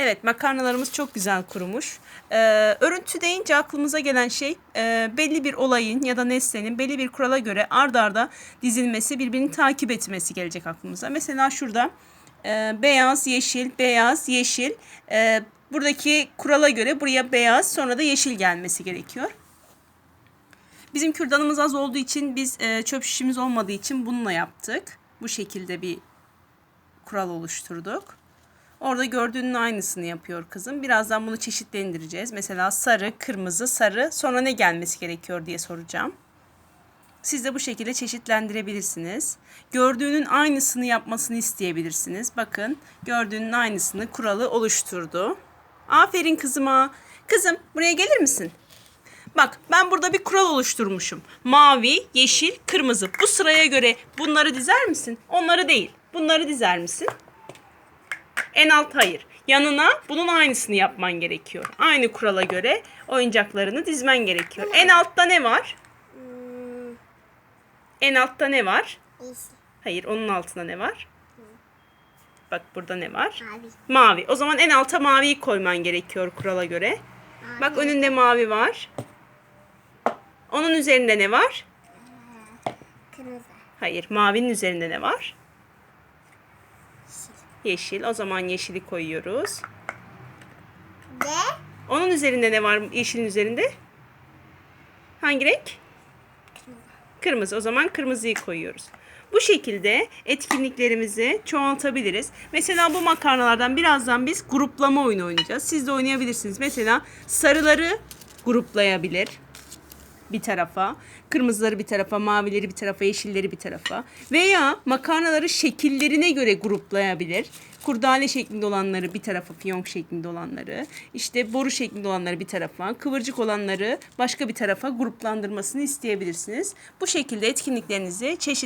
Evet makarnalarımız çok güzel kurumuş. Ee, örüntü deyince aklımıza gelen şey e, belli bir olayın ya da nesnenin belli bir kurala göre ard arda dizilmesi birbirini takip etmesi gelecek aklımıza. Mesela şurada e, beyaz, yeşil, beyaz, yeşil. E, buradaki kurala göre buraya beyaz sonra da yeşil gelmesi gerekiyor. Bizim kürdanımız az olduğu için biz e, çöp şişimiz olmadığı için bununla yaptık. Bu şekilde bir kural oluşturduk. Orada gördüğünün aynısını yapıyor kızım. Birazdan bunu çeşitlendireceğiz. Mesela sarı, kırmızı, sarı sonra ne gelmesi gerekiyor diye soracağım. Siz de bu şekilde çeşitlendirebilirsiniz. Gördüğünün aynısını yapmasını isteyebilirsiniz. Bakın gördüğünün aynısını kuralı oluşturdu. Aferin kızıma. Kızım buraya gelir misin? Bak ben burada bir kural oluşturmuşum. Mavi, yeşil, kırmızı. Bu sıraya göre bunları dizer misin? Onları değil. Bunları dizer misin? En alt hayır. Yanına bunun aynısını yapman gerekiyor. Aynı kurala göre oyuncaklarını dizmen gerekiyor. En altta ne var? Hmm, En altta ne var? Hayır, onun altında ne var? Bak burada ne var? mavi. Mavi. O zaman en alta maviyi koyman gerekiyor kurala göre. Bak önünde mavi var. Onun üzerinde ne var? Kırmızı. Hayır, mavinin üzerinde ne var? Yeşil. O zaman yeşili koyuyoruz. Ve Onun üzerinde ne var yeşilin üzerinde? Hangi renk? Kırmızı. O zaman kırmızıyı koyuyoruz. Bu şekilde etkinliklerimizi çoğaltabiliriz. Mesela bu makarnalardan birazdan biz gruplama oyunu oynayacağız. Siz de oynayabilirsiniz. Mesela sarıları gruplayabilir bir tarafa, kırmızıları bir tarafa, mavileri bir tarafa, yeşilleri bir tarafa veya makarnaları şekillerine göre gruplayabilir. Kurdale şeklinde olanları bir tarafa, fiyonk şeklinde olanları, işte boru şeklinde olanları bir tarafa, kıvırcık olanları başka bir tarafa gruplandırmasını isteyebilirsiniz. Bu şekilde etkinliklerinizi çeşitli